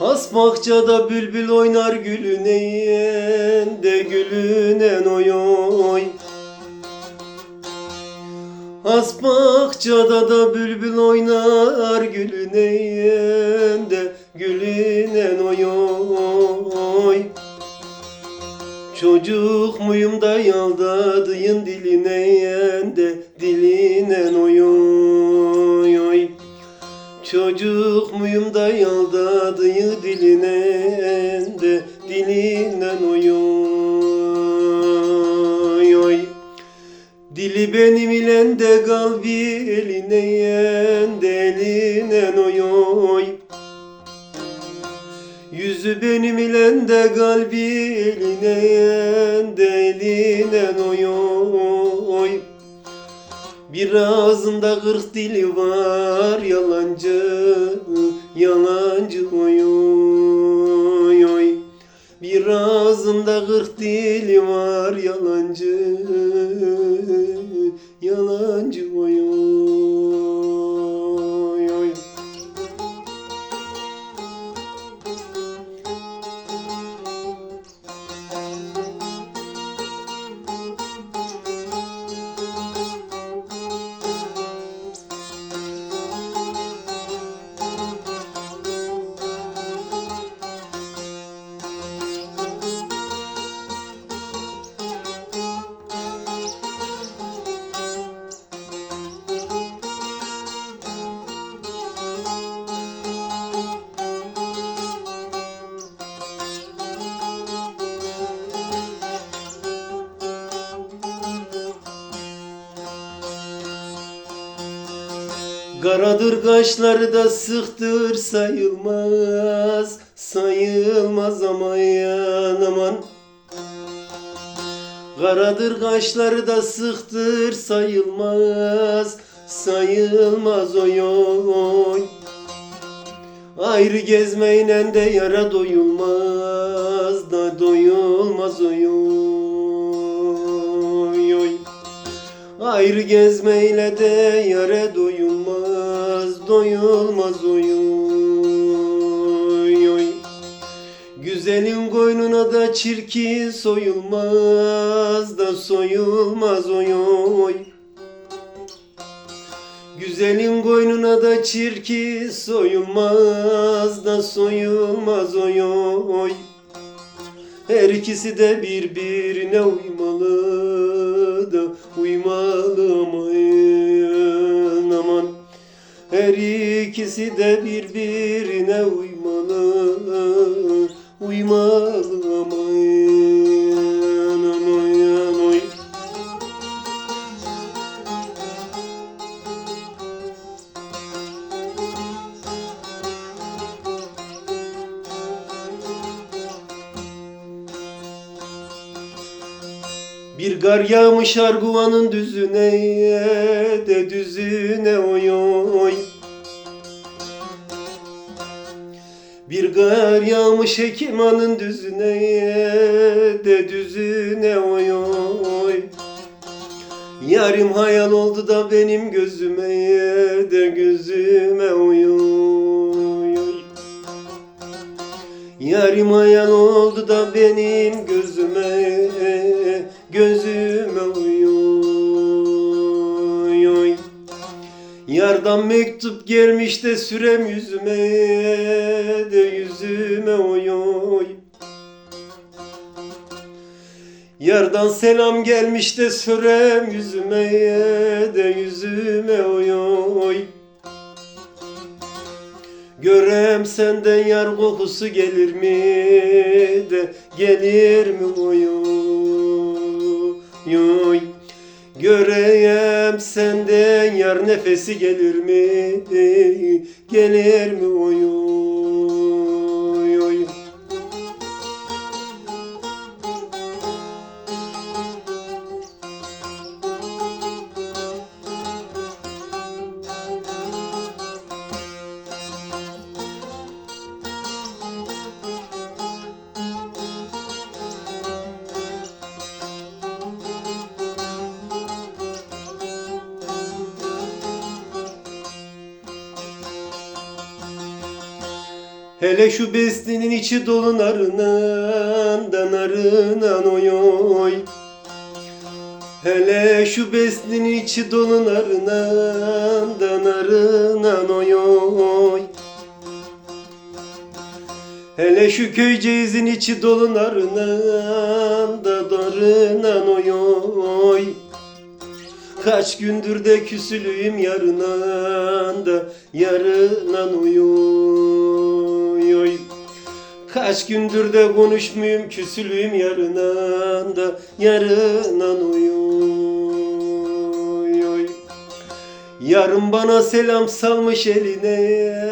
Has bahçada bülbül oynar gülüneyen de gülünen oy oy. Has bahçada da bülbül oynar gülüneyen de gülünen oy oy. Çocuk muyum da yaldadıyın diline yen de dilinen oy Çocuk muyum da yaldadıyı diline de dilinden oy oy. Dili benim ilen de kalbi eline yen de elinen Yüzü benim ilen de kalbi eline yen de elinen Bir ağzında kırk dili var yalancı yalancı oy oy oy. Bir ağzında kırk dili var yalancı Karadır kaşları da sıktır sayılmaz Sayılmaz aman aman. Karadır kaşları da sıktır sayılmaz Sayılmaz oy oy Ayrı gezmeyle de yara doyulmaz da doyulmaz oy oy Ayrı gezmeyle de yare doyulmaz, doyulmaz oy oy. Güzelin koynuna da çirkin soyulmaz da soyulmaz oy oy. Güzelin koynuna da çirkin soyulmaz da soyulmaz oy. Her ikisi de birbirine uymalı da uymalı aman Her ikisi de birbirine uymalı uymalı aman Bir gar yağmış Arguvan'ın düzüne de düzüne oy oy. Bir gar yağmış Hekiman'ın düzüne de düzüne oy oy. Yarim hayal oldu da benim gözüme de gözüme oy oy. Yarim hayal oldu da benim gözüme Gözüme oy oy. Yardan mektup gelmiş de sürem yüzüme de yüzüme oy Yardan selam gelmiş de sürem yüzüme de yüzüme oy Görem senden yar kokusu gelir mi de gelir mi oy oy Göreyem senden yar nefesi gelir mi? Gelir mi oy Hele şu bestinin içi dolu narınan da oy oy. Hele şu bestinin içi dolu narınan da oy oy. Hele şu köyceğizin içi dolu narınan da darınan oy oy. Kaç gündür de küsülüyüm yarınan da yarınan oy oy Kaç gündür de konuşmuyum küsülüyüm yarınan da oy oy. Yarın bana selam salmış eline